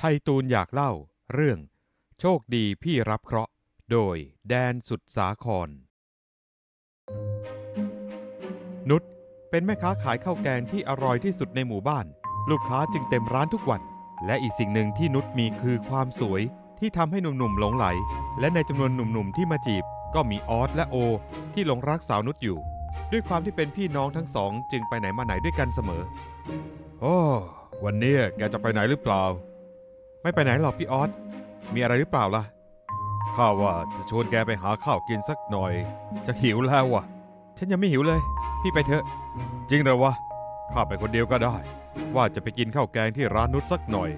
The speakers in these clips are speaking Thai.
ไทตูนอยากเล่าเรื่อง โชคดีพี่รับเคราะห์ โดยแดนสุดสาคร นุชเป็นแม่ค้าขายข้าวแกงที่อร่อยที่สุดในหมู่บ้าน ลูกค้าจึงเต็มร้านทุกวัน และอีกสิ่งหนึ่งที่นุชมีคือความสวยที่ทำให้หนุ่มๆหลงไหล และในจำนวนหนุ่มๆที่มาจีบ ก็มีออสและโอ ที่หลงรักสาวนุชอยู่ ด้วยความที่เป็นพี่น้องทั้งสอง จึงไปไหนมาไหนด้วยกันเสมอ โอ้ วันนี้แกจะไปไหนหรือเปล่า ไม่ไปไหนหรอกพี่ออสมีอะไรหรือเปล่าล่ะข้าว่าจะชวนแกไปหาข้าวกินสักหน่อย จะหิวแล้ววะฉันยังไม่หิวเลย พี่ไปเถอะ จริงเหรอวะข้าไปคนเดียวก็ได้ ว่าจะไปกินข้าวแกงที่ร้านนุชสักหน่อย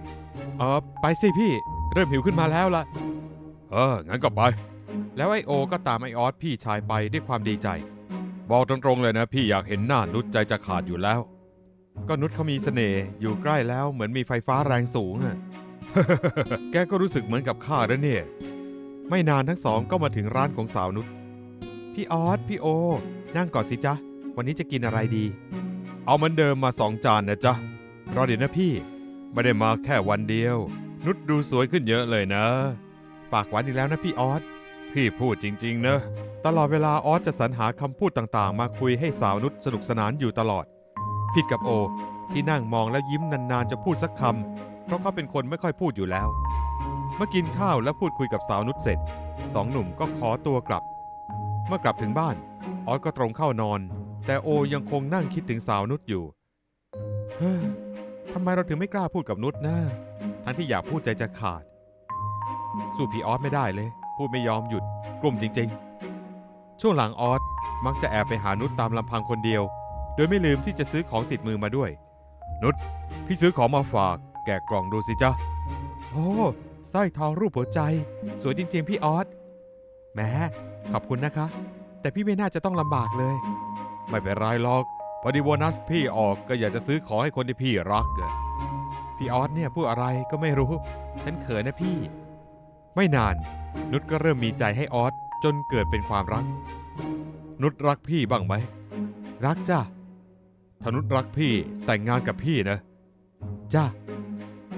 เออไปสิพี่ เริ่มหิวขึ้นมาแล้วล่ะ เอองั้นก็ไป แล้วไอโอก็ตามไอออสพี่ชายไปด้วยความดีใจ บอกตรงๆเลยนะ พี่อยากเห็นหน้านุชใจจะขาดอยู่แล้ว ก็นุชเขามีเสน่ห์อยู่ใกล้แล้วเหมือนมีไฟฟ้าแรงสูงอะ แกก็รู้สึกเหมือนกับข้าแล้วเนี่ย ไม่นานทั้งสองก็มาถึงร้านของสาวนุช พี่ออสพี่โอ นั่งก่อนสิจ๊ะ วันนี้จะกินอะไรดี เอาเหมือนเดิมมาสองจานนะจ๊ะ รอเดี๋ยวนะพี่ ไม่ได้มาแค่วันเดียว นุชดูสวยขึ้นเยอะเลยนะ ปากหวานอีกแล้วนะพี่ออส พี่พูดจริง ๆ นะ ตลอดเวลาออสจะสรรหาคำพูดต่างๆ มาคุยให้สาวนุชสนุกสนานอยู่ตลอด ผิดกับโอ ที่นั่งมองแล้วยิ้มนานๆจะพูดสักคำ เพราะเขาเป็นคนไม่ค่อยพูดอยู่แล้ว เมื่อกินข้าวและพูดคุยกับสาวนุชเสร็จสองหนุ่มก็ขอตัวกลับ เมื่อกลับถึงบ้าน ออสก็ตรงเข้านอน แต่โอยังคงนั่งคิดถึงสาวนุชอยู่ เฮ้ยทำไมเราถึงไม่กล้าพูดกับนุชนะทั้งที่อยากพูดใจจะขาด สู้พี่ออสไม่ได้เลย พูดไม่ยอมหยุด กลุ่มจริง ๆ ช่วงหลังออสมักจะแอบไปหานุชตามลำพังคนเดียว โดยไม่ลืมที่จะซื้อของติดมือมาด้วย นุชพี่ซื้อของมาฝาก แกะกล่องดูสิจ๊ะ โอ้สร้อยทองรูปหัวใจ สวยจริงๆพี่ออสแหมขอบคุณนะคะ แต่พี่ไม่น่าจะต้องลำบากเลย ไม่เป็นไรหรอก พอดีโบนัสพี่ออกก็อยากจะซื้อของให้คนที่พี่รักอะพี่ออสเนี่ยพูดอะไรก็ไม่รู้ ฉันเขินนะพี่ ไม่นาน นุชก็เริ่มมีใจให้ออสจนเกิดเป็นความรัก นุชรักพี่บ้างไหม รักจ้ะถ้านุชรักพี่แต่งงานกับพี่นะ จ้ะ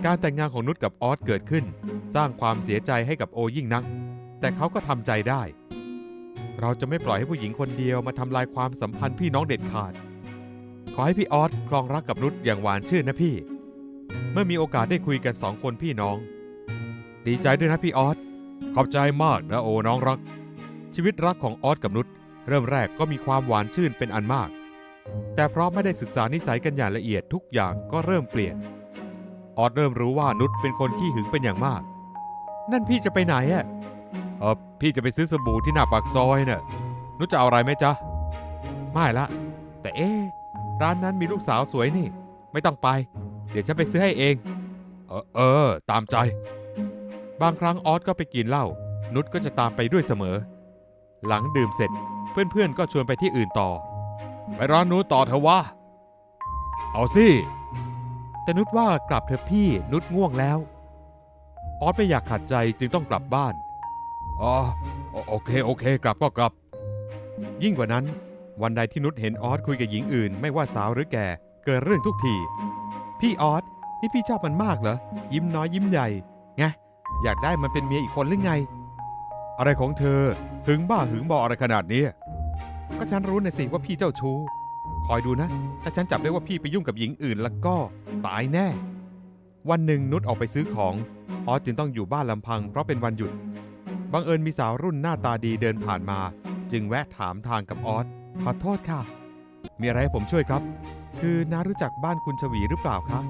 การแต่งงานของนุชกับออสเกิดขึ้น สร้างความเสียใจให้กับโอยิ่งนัก แต่เขาก็ทำใจได้ เราจะไม่ปล่อยให้ผู้หญิงคนเดียวมาทำลายความสัมพันธ์พี่น้องเด็ดขาด ขอให้พี่ออสครองรักกับนุชอย่างหวานชื่นนะพี่ เมื่อมีโอกาสได้คุยกันสองคนพี่น้อง ดีใจด้วยนะพี่ออสขอบใจมากนะโอน้องรัก ชีวิตรักของออสกับนุชเริ่มแรกก็มีความหวานชื่นเป็นอันมาก แต่เพราะไม่ได้ศึกษานิสัยกันอย่างละเอียดทุกอย่างก็เริ่มเปลี่ยน ออสเริ่มรู้ว่านุชเป็นคนขี้หึงเป็นอย่างมาก นั่นพี่จะไปไหนอะเออพี่จะไปซื้อสบู่ที่หน้าปากซอยเน่ะนุชจะเอาอะไรไหมจ๊ะ ไม่ละ แต่เอ๊ร้านนั้นมีลูกสาวสวยนี่ ไม่ต้องไป เดี๋ยวฉันไปซื้อให้เอง เออเออ ตามใจ บางครั้งออสก็ไปกินเหล้า นุชก็จะตามไปด้วยเสมอ หลังดื่มเสร็จ เพื่อนๆก็ชวนไปที่อื่นต่อ ไปร้านนู้นต่อเถอะวะ เอาสิ แต่นุชว่ากลับเถอะพี่นุชง่วงแล้ว ออสไม่อยากขัดใจจึงต้องกลับบ้าน อ๋อ โอเคโอเค กลับก็กลับ ยิ่งกว่านั้น วันใดที่นุชเห็นออสคุยกับหญิงอื่น ไม่ว่าสาวหรือแก่ เกิดเรื่องทุกที พี่ออสนี่พี่ชอบมันมากเหรอ ยิ้มน้อยยิ้มใหญ่ไงอยากได้มันเป็นเมียอีกคนหรือไง อะไรของเธอหึงบ้าหึงบออะไรขนาดนี้ก็ฉันรู้นะสิว่าพี่เจ้าชู้ คอยดูนะ ถ้าฉันจับได้ว่าพี่ไปยุ่งกับหญิงอื่นแล้วก็ตายแน่ วันหนึ่งนุชออกไปซื้อของออสจึงต้องอยู่บ้านลำพังเพราะเป็นวันหยุด บังเอิญมีสาวรุ่นหน้าตาดีเดินผ่านมา จึงแวะถามทางกับออส ขอโทษค่ะ มีอะไรให้ผมช่วยครับ คือน้ารู้จักบ้านคุณชวีหรือเปล่าคะ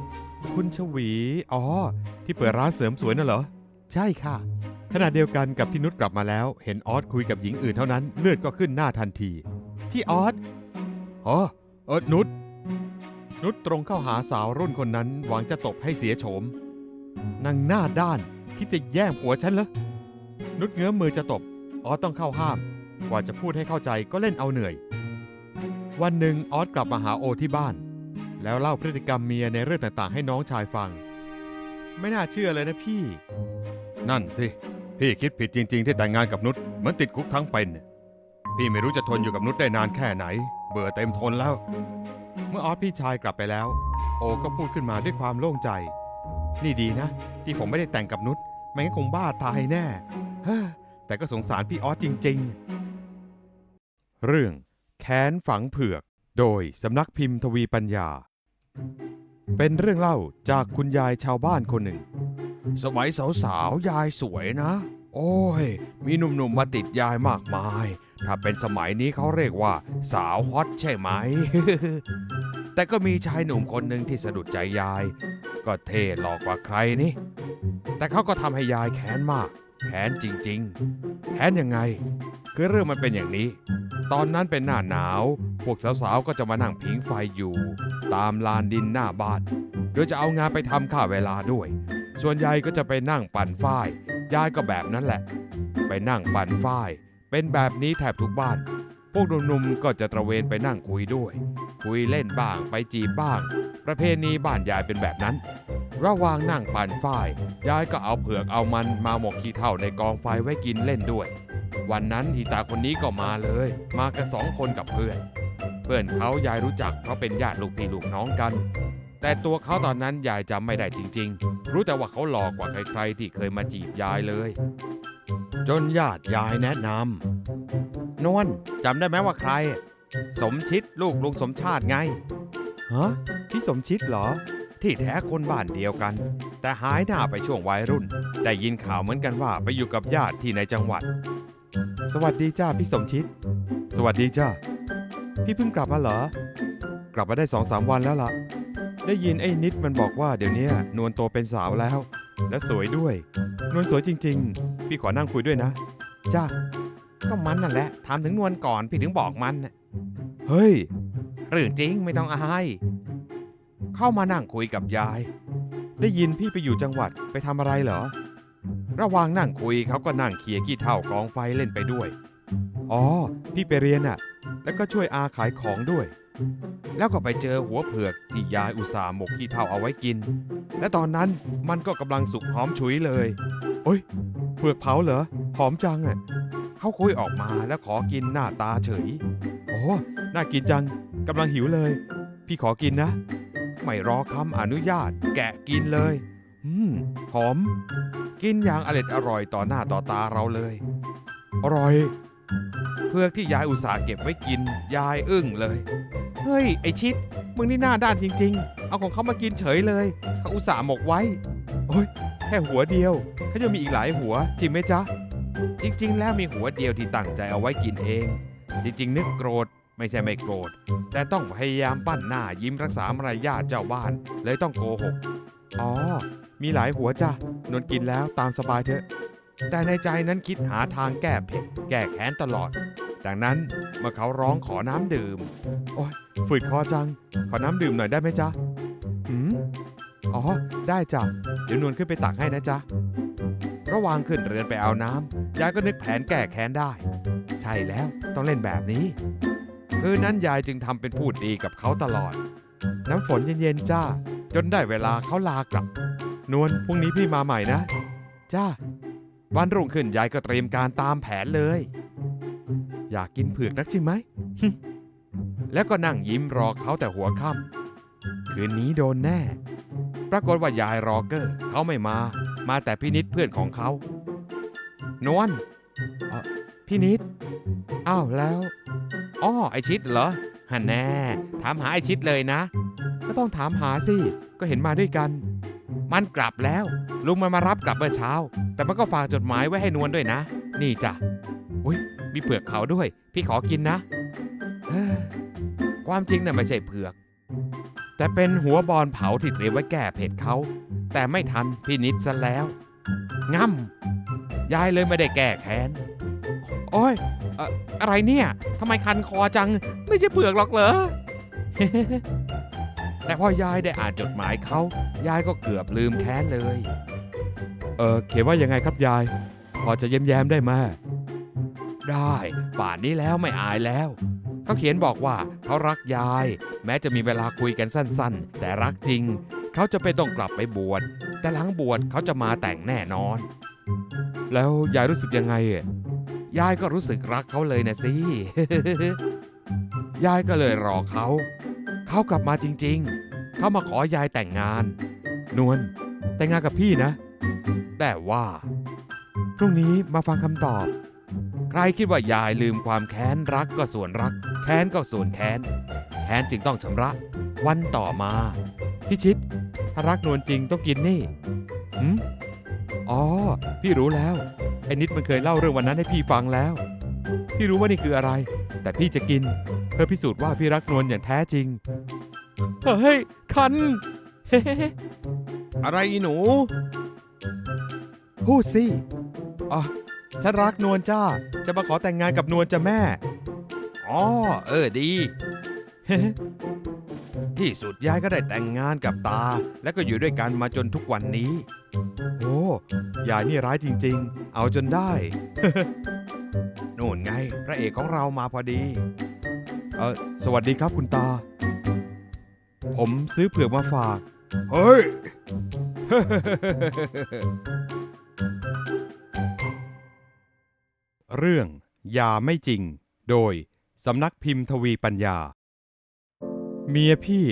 คุณชวี อ๋อ ที่เปิดร้านเสริมสวยน่ะเหรอ ใช่ค่ะ ขณะเดียวกันกับที่นุชกลับมาแล้ว เห็นออสคุยกับหญิงอื่นเท่านั้น เลือดก็ขึ้นหน้าทันที พี่ออสอ๋อ เออนุชนุชตรงเข้าหาสาวรุ่นคนนั้นหวังจะตบให้เสียโฉมนางหน้าด้านคิดจะแย่งผัวฉันเหรอนุชเงื้อมมือจะตบออสต้องเข้าห้าม กว่าจะพูดให้เข้าใจก็เล่นเอาเหนื่อย วันหนึ่งออสกลับมาหาโอที่บ้าน แล้วเล่าพฤติกรรมเมียในเรื่องต่างๆ ให้น้องชายฟัง ไม่น่าเชื่อเลยนะพี่ นั่นสิ พี่คิดผิดจริง ๆ ที่แต่งงานกับนุชเหมือนติดคุกทั้งเป็น พี่ไม่รู้จะทนอยู่กับนุชได้นานแค่ไหน เบื่อเต็มทนแล้ว เมื่อออสพี่ชายกลับไปแล้ว โอก็พูดขึ้นมาด้วยความโล่งใจ นี่ดีนะ ที่ผมไม่ได้แต่งกับนุชไม่งั้นคงบ้าตายแน่เฮ้อแต่ก็สงสารพี่ออสจริง ๆ เรื่องแค้นฝังเผือก โดยสำนักพิมพ์ทวีปัญญา เป็นเรื่องเล่าจากคุณยายชาวบ้านคนหนึ่ง สมัยสาวๆยายสวยนะ โอ้ย มีหนุ่มๆมาติดยายมากมาย ถ้าเป็นสมัยนี้เขาเรียกว่า สาวฮอตใช่ไหม แต่ก็มีชายหนุ่มคนหนึ่งที่สะดุดใจยาย ก็เท่หลอกกว่าใครนี่ แต่เขาก็ทำให้ยายแค้นมาก แค้นจริง ๆ แค้นยังไง คือเรื่องมันเป็นอย่างนี้ ตอนนั้นเป็นหน้าหนาว พวกสาวๆ ก็จะมานั่งผิงไฟอยู่ ตามลานดินหน้าบ้าน โดยจะเอางานไปทำค่าเวลาด้วย ส่วนยายก็จะไปนั่งปั่นฝ้าย ยายก็แบบนั้นแหละ ไปนั่งปั่นฝ้าย เป็นแบบนี้แทบทุกบ้าน พวกหนุ่มๆก็จะตระเวนไปนั่งคุยด้วย คุยเล่นบ้างไปจีบบ้าง ประเพณีบ้านยายเป็นแบบนั้น ระหว่างนั่งปั่นฝ้ายยายก็เอาเผือกเอามันมาหมกขี้เถ้าในกองไฟไว้กินเล่นด้วย วันนั้นอีตาคนนี้ก็มาเลย มากันสองคนกับเพื่อน เพื่อนเขายายรู้จักเพราะเป็นญาติลูกพี่ลูกน้องกัน แต่ตัวเขาตอนนั้นยายจำไม่ได้จริง ๆ รู้แต่ว่าเขาหลอกกว่าใครๆที่เคยมาจีบยายเลย จนญาติยายแนะนำนวลจำได้ไหมว่าใคร สมชิดลูกลุงสมชาติไงฮะพี่สมชิดเหรอ ที่แท้คนบ้านเดียวกัน แต่หายหน้าไปช่วงวัยรุ่น ได้ยินข่าวเหมือนกันว่าไปอยู่กับญาติที่ในจังหวัด สวัสดีจ้าพี่สมชิด สวัสดีจ้าพี่เพิ่งกลับมาเหรอ กลับมาได้สองสามวันแล้วล่ะ ได้ยินไอ้นิดมันบอกว่าเดี๋ยวนี้นวลโตเป็นสาวแล้ว และสวยด้วย นวลสวยจริง ๆ พี่ขอนั่งคุยด้วยนะ จ้าก็มันนั่นแหละถามถึงนวลก่อนพี่ถึงบอกมันเฮ้ยเรื่องจริงไม่ต้องอายเข้ามานั่งคุยกับยาย ได้ยินพี่ไปอยู่จังหวัดไปทำอะไรเหรอ ระหว่างนั่งคุยเขาก็นั่งเขี่ยขี้เท่ากองไฟเล่นไปด้วย อ๋อ พี่ไปเรียนน่ะ แล้วก็ช่วยอาขายของด้วย แล้วก็ไปเจอหัวเผือกที่ยายอุตส่าห์หมกขี้เท่าเอาไว้กิน และตอนนั้นมันก็กำลังสุกหอมฉุยเลย โอ้ยเผือกเผาเหรอ หอมจังอะเขาคุยออกมาแล้วขอกินหน้าตาเฉย โอ้น่ากินจังกำลังหิวเลย พี่ขอกินนะ ไม่รอคำอนุญาต แกะกินเลย อืม หอม กินอย่างอร็ดอร่อยต่อหน้าต่อตาเราเลย อร่อย เพือกที่ยายอุตส่าห์เก็บไว้กิน ยายอึ้งเลย เฮ้ย ไอชิด มึงนี่หน้าด้านจริง ๆ เอาของเขามากินเฉยเลย เขาอุตส่าห์หมกไว้ โอ้ย แค่หัวเดียวเขายังมีอีกหลายหัว จริงไหมจ๊ะ จริง ๆ แล้วมีหัวเดียวที่ตั้งใจเอาไว้กินเอง จริง ๆ นึกโกรธ ไม่ใช่ไม่โกรธ แต่ต้องพยายามปั้นหน้ายิ้มรักษามารยาทเจ้าบ้าน เลยต้องโกหก อ๋อ มีหลายหัวจ้ะนวลกินแล้วตามสบายเถอะ แต่ในใจนั้นคิดหาทางแก้เผ็ด แก้แค้นตลอด ดังนั้นเมื่อเขาร้องขอน้ำดื่ม โอ้ยฝืดคอจัง ขอน้ำดื่มหน่อยได้ไหมจ๊ะหืมอ๋อ ได้จ้ะ เดี๋ยวนวลขึ้นไปตักให้นะจ๊ะ ระหว่างขึ้นเรือนไปเอาน้ำ ยายก็นึกแผนแก้แค้นได้ ใช่แล้วต้องเล่นแบบนี้ คืนนั้นยายจึงทำเป็นพูดดีกับเขาตลอด น้ำฝนเย็นๆจ้า จนได้เวลาเขาลากลับ นวลพรุ่งนี้พี่มาใหม่นะ จ้า วันรุ่งขึ้นยายก็เตรียมการตามแผนเลย อยากกินเผือกนักใช่ไหม แล้วก็นั่งยิ้มรอเขาแต่หัวค่ำคืนนี้โดนแน่ ปรากฏว่ายายรอเกอร์เขาไม่มา มาแต่พี่นิดเพื่อนของเขา นวลพี่นิด อ้าวแล้ว อ้อไอชิดเหรอฮันแน่ ถามหาไอชิดเลยนะ ก็ต้องถามหาสิ ก็เห็นมาด้วยกัน มันกลับแล้ว ลุงมันมารับกลับเมื่อเช้า แต่มันก็ฝากจดหมายไว้ให้นวลด้วยนะ นี่จ้ะอุ้ย มีเผือกเผาด้วย พี่ขอกินนะ ความจริงน่ะไม่ใช่เผือก แต่เป็นหัวบอลเผาที่เตรียมไว้แก้เผ็ดเขา แต่ไม่ทันพี่นิดซะแล้วง่ำยายเลยไม่ได้แก้แค้น โอ้ยออะไรเนี่ยทำไมคันคอจัง ไม่ใช่เผือกหรอกเหรอ แต่พอยายได้อ่านจดหมายเขา ยายก็เกือบลืมแค้นเลย เออเขียนว่ายังไงครับยาย พอจะแย้มๆได้ไหม ได้ ป่านนี้แล้วไม่อายแล้ว เขาเขียนบอกว่าเขารักยาย แม้จะมีเวลาคุยกันสั้นๆ แต่รักจริง เขาจะไปต้องกลับไปบวชแต่หลังบวชเขาจะมาแต่งแน่นอน แล้วยายรู้สึกยังไงอะยายก็รู้สึกรักเขาเลยนะสิยายก็เลยรอเขา เขากลับมาจริง ๆ เขามาขอยายแต่งงาน นวลแต่งงานกับพี่นะ แต่ว่า พรุ่งนี้มาฟังคำตอบ ใครคิดว่ายายลืมความแค้นรักก็ส่วนรัก แค้นก็ส่วนแค้น แค้นจึงต้องชำระ วันต่อมาพี่ชิดถ้ารักนวลจริงต้องกินนี่หืมอ๋อ พี่รู้แล้ว ไอ้นิดมันเคยเล่าเรื่องวันนั้นให้พี่ฟังแล้ว พี่รู้ว่านี่คืออะไร แต่พี่จะกิน เพื่อพิสูจน์ว่าพี่รักนวลอย่างแท้จริง เฮ้ย คันเฮ้อะไรอีหนู พูดสิอ๋อ ฉันรักนวลจ้า จะมาขอแต่งงานกับนวลจ้ะแม่ อ๋อ เออดี ที่สุดยายก็ได้แต่งงานกับตา และก็อยู่ด้วยกันมาจนทุกวันนี้ โอ้ยายนี่ร้ายจริง ๆ เอาจนได้นู่นไง พระเอกของเรามาพอดี เออสวัสดีครับคุณตา ผมซื้อเผือกมาฝาก เฮ้ย เรื่อง ยาไม่จริง โดย สำนักพิมพ์ทวีปัญญา เมียพี่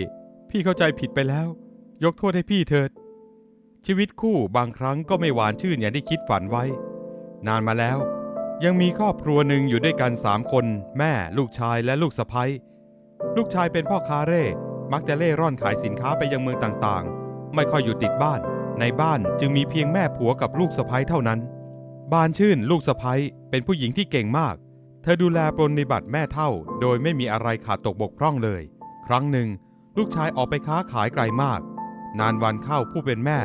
พี่เข้าใจผิดไปแล้ว ยกโทษให้พี่เถิด ชีวิตคู่บางครั้งก็ไม่หวานชื่นอย่างที่คิดฝันไว้ นานมาแล้ว ยังมีครอบครัวหนึ่งอยู่ด้วยกันสามคน แม่ ลูกชายและลูกสะใภ้ลูกชายเป็นพ่อค้าเร่ มักจะเล่ร่อนขายสินค้าไปยังเมืองต่างๆ ไม่ค่อยอยู่ติดบ้าน ในบ้านจึงมีเพียงแม่ผัวกับลูกสะใภ้เท่านั้น บานชื่นลูกสะใภ้เป็นผู้หญิงที่เก่งมาก เธอดูแลปรนนิบัติแม่เท่า โดยไม่มีอะไรขาดตกบกพร่องเลย ครั้งหนึ่ง ลูกชายออกไปค้าขายไกลมาก นานวันเข้าผู้เป็นแม่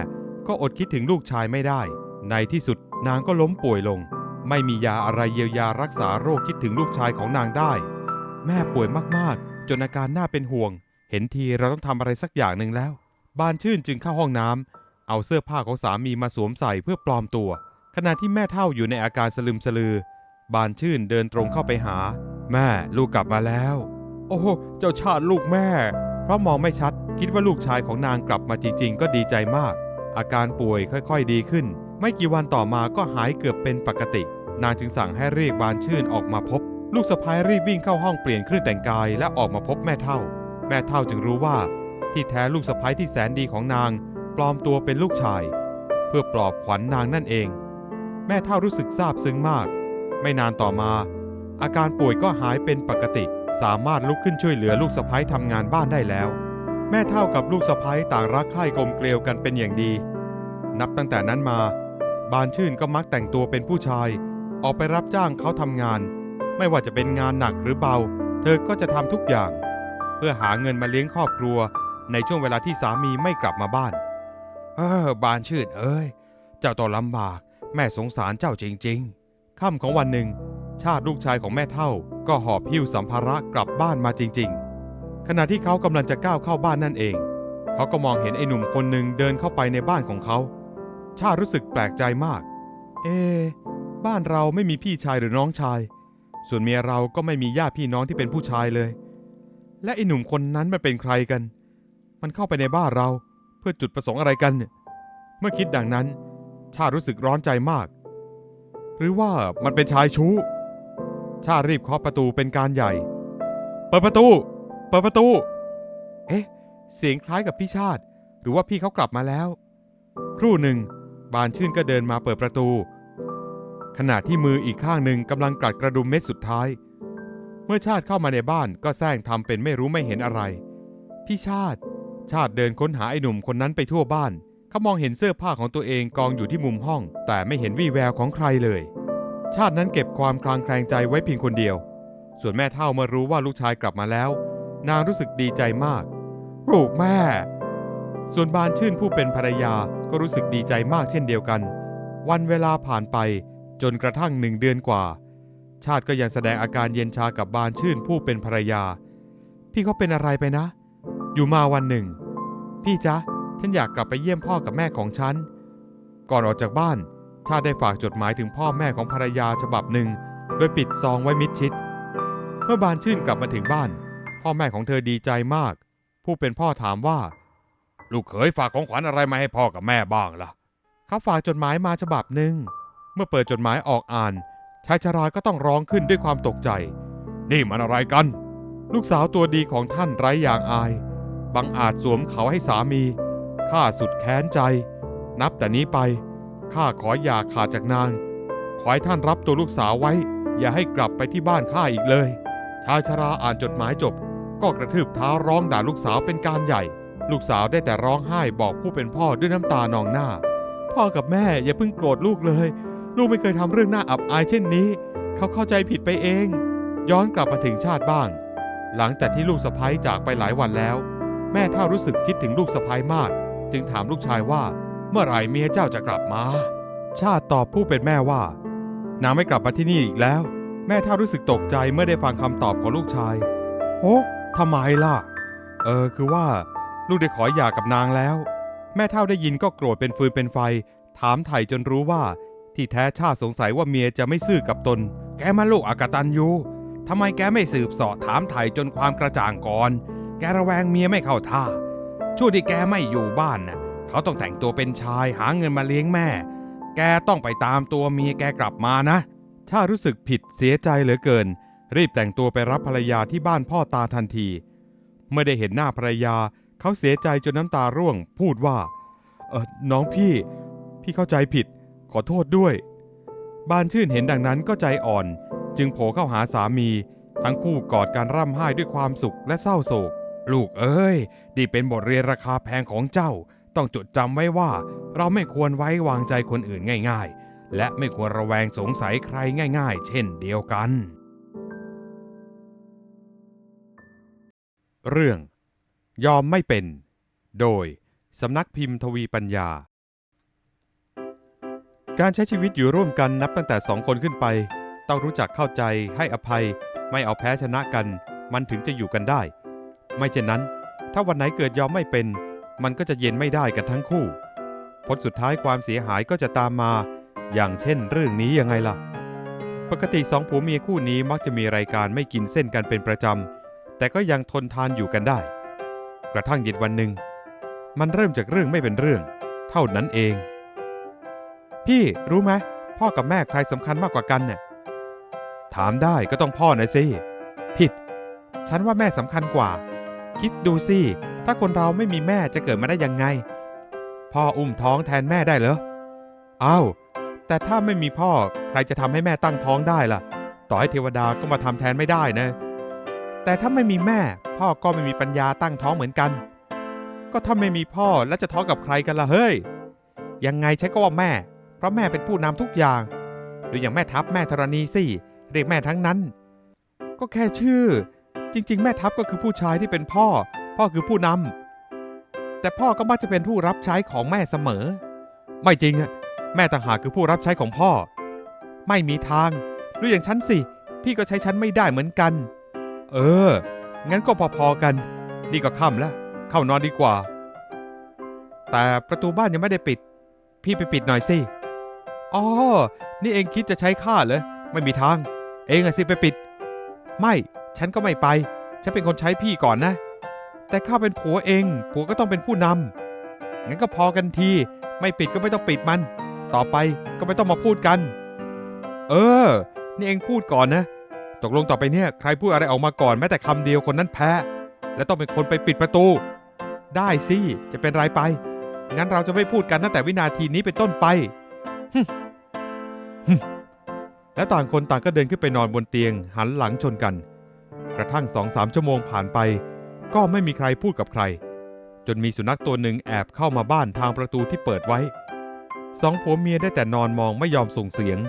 ก็อดคิดถึงลูกชายไม่ได้ ในที่สุดนางก็ล้มป่วยลง ไม่มียาอะไรเยียวยารักษาโรคคิดถึงลูกชายของนางได้ แม่ป่วยมากๆ จนอาการน่าเป็นห่วง เห็นทีเราต้องทำอะไรสักอย่างหนึ่งแล้ว บานชื่นจึงเข้าห้องน้ำเอาเสื้อผ้าของสามีมาสวมใส่เพื่อปลอมตัว ขณะที่แม่เท่าอยู่ในอาการสลึมสลือ บานชื่นเดินตรงเข้าไปหา แม่ลูกกลับมาแล้ว โอ้เจ้าชาติลูกแม่ เพราะมองไม่ชัดคิดว่าลูกชายของนางกลับมาจริง ๆ ก็ดีใจมาก อาการป่วยค่อยๆดีขึ้น ไม่กี่วันต่อมาก็หายเกือบเป็นปกติ นางจึงสั่งให้เรียกบานชื่นออกมาพบ ลูกสะพ้ายรีบวิ่งเข้าห้องเปลี่ยนเครื่องแต่งกายและออกมาพบแม่เท่า แม่เท่าจึงรู้ว่า ที่แท้ลูกสะพ้ายที่แสนดีของนาง ปลอมตัวเป็นลูกชาย เพื่อปลอบขวัญนนางนั่นเอง แม่เท่ารู้สึกซาบซึ้งมาก ไม่นานต่อมา อาการป่วยก็หายเป็นปกติ สามารถลุกขึ้นช่วยเหลือลูกสะพ้ายทำงานบ้านได้แล้ว แม่เท่ากับลูกสะพ้ายต่างรักใคร่กลมเกลียวกันเป็นอย่างดี นับตั้งแต่นั้นมา บานชื่นก็มักแต่งตัวเป็นผู้ชาย ออกไปรับจ้างเขาทำงาน ไม่ว่าจะเป็นงานหนักหรือเบา เธอก็จะทำทุกอย่าง เพื่อหาเงินมาเลี้ยงครอบครัว ในช่วงเวลาที่สามีไม่กลับมาบ้าน เออบานชื่นเอ้ย เจ้าต้องลำบาก แม่สงสารเจ้าจริงๆ ค่ำของวันหนึ่ง ชาติลูกชายของแม่เท่า ก็หอบหิ้วสัมภาระกลับบ้านมาจริง ๆ ขณะที่เขากำลังจะก้าวเข้าบ้านนั่นเอง เขาก็มองเห็นไอ้หนุ่มคนหนึ่งเดินเข้าไปในบ้านของเขา ชาติรู้สึกแปลกใจมาก เอ บ้านเราไม่มีพี่ชายหรือน้องชาย ส่วนเมียเราก็ไม่มีญาติพี่น้องที่เป็นผู้ชายเลย และไอ้หนุ่มคนนั้นมันเป็นใครกัน มันเข้าไปในบ้านเรา เพื่อจุดประสงค์อะไรกันเนี่ยเมื่อคิดดังนั้น ชาติรู้สึกร้อนใจมาก หรือว่ามันเป็นชายชู้ ชาติรีบเคาะประตูเป็นการใหญ่ เปิดประตู เปิดประตู เอ๊ะ เสียงคล้ายกับพี่ชาติ หรือว่าพี่เขากลับมาแล้ว ครู่หนึ่ง บานชื่นก็เดินมาเปิดประตู ขณะที่มืออีกข้างหนึ่งกำลังกัดกระดุมเม็ดสุดท้าย เมื่อชาติเข้ามาในบ้านก็แซงทำเป็นไม่รู้ไม่เห็นอะไร พี่ชาติ ชาติเดินค้นหาไอ้หนุ่มคนนั้นไปทั่วบ้าน เขามองเห็นเสื้อผ้าของตัวเองกองอยู่ที่มุมห้อง แต่ไม่เห็นวี่แววของใครเลย ชาตินั้นเก็บความคลางแคลงใจไว้เพียงคนเดียว ส่วนแม่เท่าเมื่อรู้ว่าลูกชายกลับมาแล้ว นางรู้สึกดีใจมากลูกแม่ ส่วนบานชื่นผู้เป็นภรรยาก็รู้สึกดีใจมากเช่นเดียวกัน วันเวลาผ่านไปจนกระทั่งหนึ่งเดือนกว่า ชาติก็ยังแสดงอาการเย็นชากับบานชื่นผู้เป็นภรรยา พี่เขาเป็นอะไรไปนะ อยู่มาวันหนึ่ง พี่จ๊ะ ฉันอยากกลับไปเยี่ยมพ่อกับแม่ของฉัน ก่อนออกจากบ้าน ชาติได้ฝากจดหมายถึงพ่อแม่ของภรรยาฉบับหนึ่ง โดยปิดซองไว้มิดชิด เมื่อบานชื่นกลับมาถึงบ้าน พ่อแม่ของเธอดีใจมาก ผู้เป็นพ่อถามว่า ลูกเขยฝากของขวัญอะไรมาให้พ่อกับแม่บ้างล่ะ เขาฝากจดหมายมาฉบับหนึ่ง เมื่อเปิดจดหมายออกอ่าน ชายชราก็ต้องร้องขึ้นด้วยความตกใจ นี่มันอะไรกัน ลูกสาวตัวดีของท่านไร้อย่างอาย บังอาจสวมเขาให้สามี ข้าสุดแค้นใจ นับแต่นี้ไป ข้าขออย่าขาดจากนาง ขอให้ท่านรับตัวลูกสาวไว้ อย่าให้กลับไปที่บ้านข้าอีกเลย ชายชราอ่านจดหมายจบ ก็กระทืบเท้าร้องด่าลูกสาวเป็นการใหญ่ ลูกสาวได้แต่ร้องไห้บอกผู้เป็นพ่อด้วยน้ำตานองหน้า พ่อกับแม่อย่าเพิ่งโกรธลูกเลย ลูกไม่เคยทำเรื่องน่าอับอายเช่นนี้ เขาเข้าใจผิดไปเอง ย้อนกลับมาถึงชาติบ้าง หลังจากที่ลูกสะพ้ยจากไปหลายวันแล้ว แม่เท่ารู้สึกคิดถึงลูกสะพ้ยมาก จึงถามลูกชายว่า เมื่อไหร่เมียเจ้าจะกลับมา ชาติตอบผู้เป็นแม่ว่า นางไม่กลับมาที่นี่อีกแล้ว แม่เท่ารู้สึกตกใจเมื่อได้ฟังคำตอบของลูกชายโอ้ทำไมล่ะ เออคือว่า ลูกได้ขอหย่ากับนางแล้ว แม่เท่าได้ยินก็โกรธเป็นฟืนเป็นไฟ ถามไถ่จนรู้ว่า ที่แท้ชาติสงสัยว่าเมียจะไม่ซื่อกับตน แกมาลูกอากตันยูทำไมแกไม่สืบสาะถามไถ่จนความกระจ่างก่อน แกระแวงเมียไม่เข้าท่า ช่วงที่แกไม่อยู่บ้านน่ะเขาต้องแต่งตัวเป็นชายหาเงินมาเลี้ยงแม่ แกต้องไปตามตัวเมียแกกลับมานะชารู้สึกผิดเสียใจเหลือเกิน รีบแต่งตัวไปรับภรรยาที่บ้านพ่อตาทันที เมื่อได้เห็นหน้าภรรยา เขาเสียใจจนน้ำตาร่วง พูดว่าเออน้องพี่ พี่เข้าใจผิด ขอโทษด้วย บานชื่นเห็นดังนั้นก็ใจอ่อน จึงโผล่เข้าหาสามี ทั้งคู่กอดการร่ำไห้ด้วยความสุขและเศร้าโศก ลูกเอ้ยนี่เป็นบทเรียนราคาแพงของเจ้า ต้องจดจำไว้ว่า เราไม่ควรไว้วางใจคนอื่นง่าย ๆ และไม่ควรระแวงสงสัยใครง่าย ๆ เช่นเดียวกัน เรื่อง ยอมไม่เป็น โดยสำนักพิมพ์ทวีปัญญา การใช้ชีวิตอยู่ร่วมกันนับตั้งแต่สองคนขึ้นไป ต้องรู้จักเข้าใจให้อภัย ไม่เอาแพ้ชนะกัน มันถึงจะอยู่กันได้ ไม่เช่นนั้น ถ้าวันไหนเกิดยอมไม่เป็น มันก็จะเย็นไม่ได้กันทั้งคู่ ผลสุดท้ายความเสียหายก็จะตามมา อย่างเช่นเรื่องนี้ยังไงล่ะ ปกติสองผัวเมียคู่นี้มักจะมีรายการไม่กินเส้นกันเป็นประจำ แต่ก็ยังทนทานอยู่กันได้ กระทั่งเย็นวันหนึ่ง มันเริ่มจากเรื่องไม่เป็นเรื่อง เท่านั้นเอง พี่รู้ไหมพ่อกับแม่ใครสำคัญมากกว่ากันเนี่ยถามได้ก็ต้องพ่อนะสิ ผิด ฉันว่าแม่สำคัญกว่า คิดดูสิ ถ้าคนเราไม่มีแม่จะเกิดมาได้ยังไง พ่ออุ้มท้องแทนแม่ได้เหรออ้าว แต่ถ้าไม่มีพ่อใครจะทำให้แม่ตั้งท้องได้ล่ะ ต่อให้เทวดาก็มาทำแทนไม่ได้นะ แต่ถ้าไม่มีแม่ พ่อก็ไม่มีปัญญาตั้งท้องเหมือนกัน ก็ถ้าไม่มีพ่อแล้วจะท้องกับใครกันล่ะเฮ้ย ยังไงฉันก็ว่าแม่ เพราะแม่เป็นผู้นำทุกอย่าง ดูอย่างแม่ทัพแม่ธรณีสิ เรียกแม่ทั้งนั้น ก็แค่ชื่อ จริง ๆ แม่ทัพก็คือผู้ชายที่เป็นพ่อ พ่อคือผู้นำแต่พ่อก็มักจะเป็นผู้รับใช้ของแม่เสมอ ไม่จริงอะแม่ต่างหากคือผู้รับใช้ของพ่อ ไม่มีทางดูอย่างฉันสิ พี่ก็ใช้ฉันไม่ได้เหมือนกัน เออ งั้นก็พอๆกัน นี่ก็ค่ำแล้ว เข้านอนดีกว่า แต่ประตูบ้านยังไม่ได้ปิด พี่ไปปิดหน่อยสิอ๋อนี่เองคิดจะใช้ข้าเหรอไม่มีทาง เองอะสิไปปิด ไม่ ฉันก็ไม่ไป ฉันเป็นคนใช้พี่ก่อนนะ แต่ข้าเป็นผัวเอง ผัวก็ต้องเป็นผู้นำงั้นก็พอกันที ไม่ปิดก็ไม่ต้องปิดมัน ต่อไปก็ไม่ต้องมาพูดกัน เออ นี่เองพูดก่อนนะ ตกลงต่อไปเนี่ยใครพูดอะไรออกมาก่อนแม้แต่คำเดียวคนนั้นแพ้ และต้องเป็นคนไปปิดประตู ได้สิ จะเป็นไรไป งั้นเราจะไม่พูดกันตั้งแต่วินาทีนี้เป็นต้นไปฮึมฮึมและต่างคนต่างก็เดินขึ้นไปนอนบนเตียงหันหลังชนกัน กระทั่งสองสามชั่วโมงผ่านไป ก็ไม่มีใครพูดกับใคร จนมีสุนัขตัวหนึ่งแอบเข้ามาบ้านทางประตูที่เปิดไว้สองผัวเมียได้แต่นอนมองไม่ยอมส่งเสียง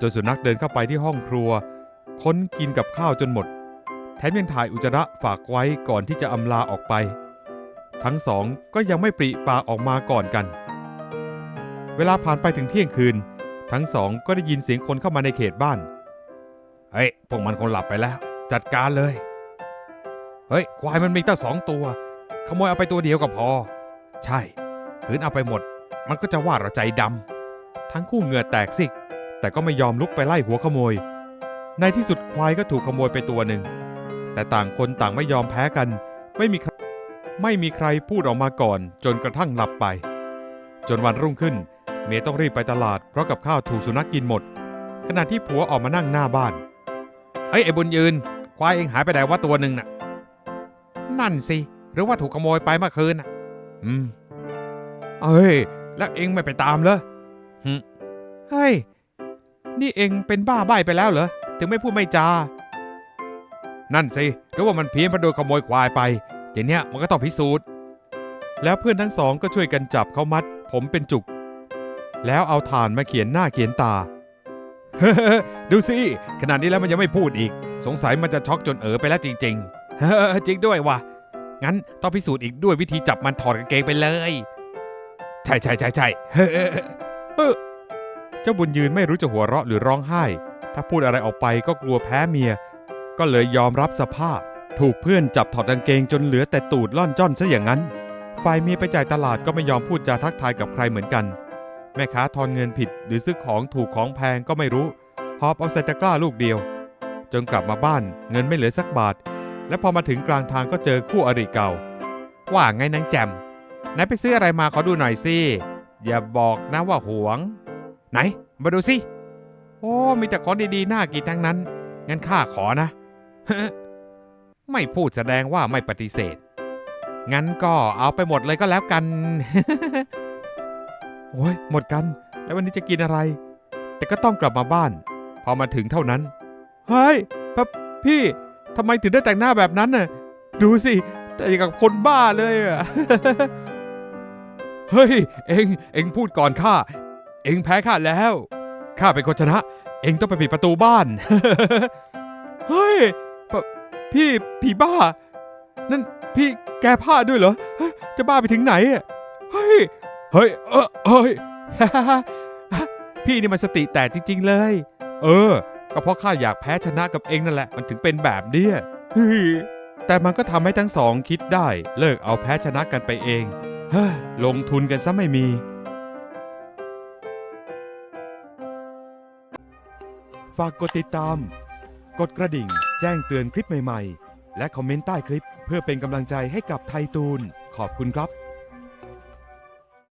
จนสุนัขเดินเข้าไปที่ห้องครัว ค้นกินกับข้าวจนหมด แถมยังถ่ายอุจจาระฝากไว้ก่อนที่จะอำลาออกไป ทั้งสองก็ยังไม่ปริปากออกมาก่อนกัน เวลาผ่านไปถึงเที่ยงคืน ทั้งสองก็ได้ยินเสียงคนเข้ามาในเขตบ้าน เฮ้ย พวกมันคงหลับไปแล้ว จัดการเลย เฮ้ย ควายมันมีตั้งสองตัว ขโมยเอาไปตัวเดียวก็พอ ใช่คืนเอาไปหมด มันก็จะว่าเราใจดำทั้งคู่เหงื่อแตกสิก แต่ก็ไม่ยอมลุกไปไล่หัวขโมย ในที่สุดควายก็ถูกขโมยไปตัวหนึ่ง แต่ต่างคนต่างไม่ยอมแพ้กัน ไม่มีใครไม่มีใครพูดออกมาก่อน จนกระทั่งหลับไป จนวันรุ่งขึ้น เมียต้องรีบไปตลาดเพราะกับข้าวถูกสุนัขกกินหมด ขณะที่ผัวออกมานั่งหน้าบ้าน เอ้ยไอ้บุญยืน ควายเองหายไปไหนว่าตัวหนึ่งน่ะ นั่นสิ หรือว่าถูกขโมยไปเมื่อคืนน่ะ อืม เอ้ย แล้วเองไม่ไปตามเหรอหึเฮ้ย นี่เองเป็นบ้าใบไปแล้วเหรอ ถึงไม่พูดไม่จา นั่นสิ หรือว่ามันเพี้ยนเพราะโดนขโมยควายไปอย่างเนี้มันก็ต้องพิสูจน์ แล้วเพื่อนทั้งสองก็ช่วยกันจับเขามัด ผมเป็นจุก แล้วเอาถ่านมาเขียนหน้าเขียนตา ดูสิ ขนาดนี้แล้วมันยังไม่พูดอีก สงสัยมันจะช็อกจนเออไปแล้วจริงๆจริงด้วยว่ะ งั้นต้องพิสูจน์อีกด้วยวิธีจับมันถอดกางเกงไปเลย ใช่ใช่ใช่ใช่เฮ้อเจ้าบุญยืนไม่รู้จะหัวเราะหรือร้องไห้ ถ้าพูดอะไรออกไปก็กลัวแพ้เมีย ก็เลยยอมรับสภาพ ถูกเพื่อนจับถอดกางเกงจนเหลือแต่ตูดล่อนจ้อนซะอย่างนั้น ฝ่ายเมียไปจ่ายตลาดก็ไม่ยอมพูดจาทักทายกับใครเหมือนกัน แม่ค้าทอนเงินผิดหรือซื้อของถูกของแพงก็ไม่รู้หอบเอาใส่ตะกร้าลูกเดียว จนกลับมาบ้านเงินไม่เหลือสักบาท และพอมาถึงกลางทางก็เจอคู่อริเก่า ว่าไงนางแจมไหนไปซื้ออะไรมาขอดูหน่อยสิ อย่าบอกนะว่าหวง ไหน มาดูสิ โอ้ มีแต่ของดีๆ น่ากินทั้งนั้น งั้นข้าขอนะ ไม่พูดแสดงว่าไม่ปฏิเสธ งั้นก็เอาไปหมดเลยก็แล้วกัน โอ้ยหมดกัน แล้ววันนี้จะกินอะไร แต่ก็ต้องกลับมาบ้าน พอมาถึงเท่านั้น เฮ้ยพพี่ทำไมถึงได้แต่งหน้าแบบนั้นน่ะ ดูสิ แต่งกับคนบ้าเลยอะ เฮ้ย เอ็ง เอ็งพูดก่อนข้า เอ็งแพ้ข้าแล้ว ข้าเป็นคนชนะ เอ็งต้องไปปิดประตูบ้าน เฮ้ย พี่ผีบ้า นั่นพี่แกผ้าด้วยเหรอ จะบ้าไปถึงไหนอะเฮ้ย เฮ้ย เออเฮ้ย พี่นี่มันสติแตกจริง ๆ เลย เออ ก็เพราะข้าอยากแพ้ชนะกับเองนั่นแหละ มันถึงเป็นแบบเนี้ยแต่มันก็ทำให้ทั้งสองคิดได้ เลิกเอาแพ้ชนะกันไปเองเฮ้ลงทุนกันซะไม่มี ฝากกดติดตาม กดกระดิ่ง แจ้งเตือนคลิปใหม่ๆ และคอมเมนต์ใต้คลิปเพื่อเป็นกำลังใจให้กับไทยตูน ขอบคุณครับ